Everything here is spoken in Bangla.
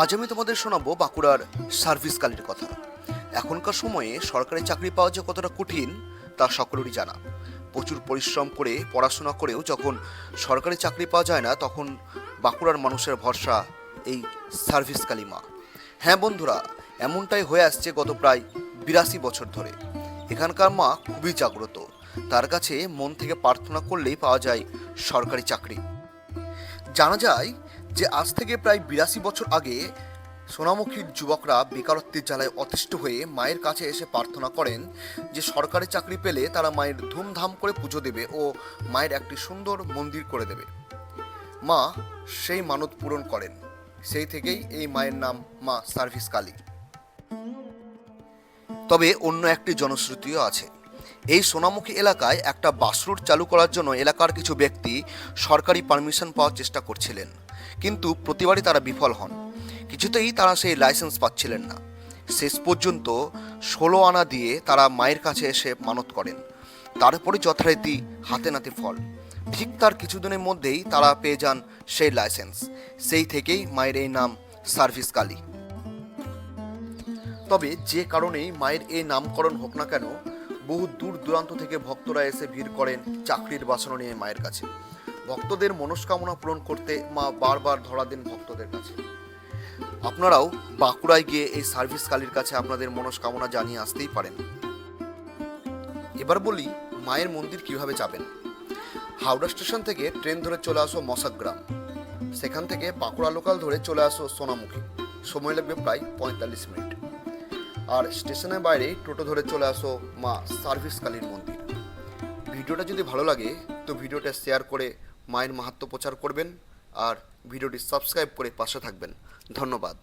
আজ আমি তোমাদের শোনাবো বাঁকুড়ার সার্ভিস কালের কথা। এখনকার সময়ে সরকারি চাকরি পাওয়া যে কতটা কঠিন, তা সকলেরই জানা। প্রচুর পরিশ্রম করে, পড়াশোনা করেও যখন সরকারি চাকরি পাওয়া যায় না, তখন বাঁকুড়ার মানুষের ভরসা এই সার্ভিস কালিমা হ্যাঁ বন্ধুরা, এমনটাই হয়ে আসছে গত প্রায় বিরাশি বছর ধরে। এখানকার মা খুবই জাগ্রত। তার কাছে মন থেকে প্রার্থনা করলেই পাওয়া যায় সরকারি চাকরি। জানা যায় যে আজ থেকে প্রায় বিরাশি বছর আগে সোনামুখীর যুবকরা বেকারত্বের জ্বালায় অতিষ্ঠ হয়ে মায়ের কাছে এসে প্রার্থনা করেন যে সরকারি চাকরি পেলে তারা মায়ের ধুমধাম করে পুজো দেবে ও মায়ের একটি সুন্দর মন্দির করে দেবে। মা সেই মানত পূরণ করেন। সেই থেকেই এই মায়ের নাম মা সার্ভিস কালী। তবে অন্য একটি জনশ্রুতিও আছে। এই সোনামুখী এলাকায় একটা বাস রুট চালু করার জন্য এলাকার কিছু ব্যক্তি সরকারি পারমিশন পাওয়ার চেষ্টা করছিলেন। কিন্তু প্রতিবারই তারা বিফল হন। কিছুতেই তারা সেই লাইসেন্স পাচ্ছিলেন না। শেষ পর্যন্ত ষোলো আনা দিয়ে তারা মায়ের কাছে এসে মানত করেন। তারপরে যথারীতি হাতে নাতে ফল। ঠিক তার কিছুদিনের মধ্যেই তারা পেয়ে যান সেই লাইসেন্স। সেই থেকেই মায়ের এই নাম, সার্ভিস কালী। তবে যে কারণেই মায়ের এই নামকরণ হোক না কেন, বহু দূর দূরান্ত থেকে ভক্তরা এসে ভিড় করেন চাকরির বাসনা নিয়ে মায়ের কাছে। ভক্তদের মনস্কামনা পূরণ করতে মা বারবার ধরা দেন ভক্তদের কাছে। আপনারাও বাঁকুড়ায় গিয়ে এই সার্ভিস কালীর কাছে আপনাদের মনস্কামনা জানিয়ে আসতেই পারেন। এবার বলি, মায়ের মন্দির কীভাবে যাবেন? হাওড়া স্টেশন থেকে ট্রেন ধরে চলে আসো মশাগ্রাম সেখান থেকে বাঁকুড়া লোকাল ধরে চলে আসো সোনামুখী। সময় লাগবে প্রায় পঁয়তাল্লিশ মিনিট। আর স্টেশনের বাইরে টোটো ধরে চলে আসো মা সার্ভিস কালীর মন্দির। ভিডিওটা যদি ভালো লাগে, তো ভিডিওটা শেয়ার করে মায়ের মাহাত্ম প্রচার করবেন আর ভিডিওটি সাবস্ক্রাইব করে পাশে থাকবেন। ধন্যবাদ।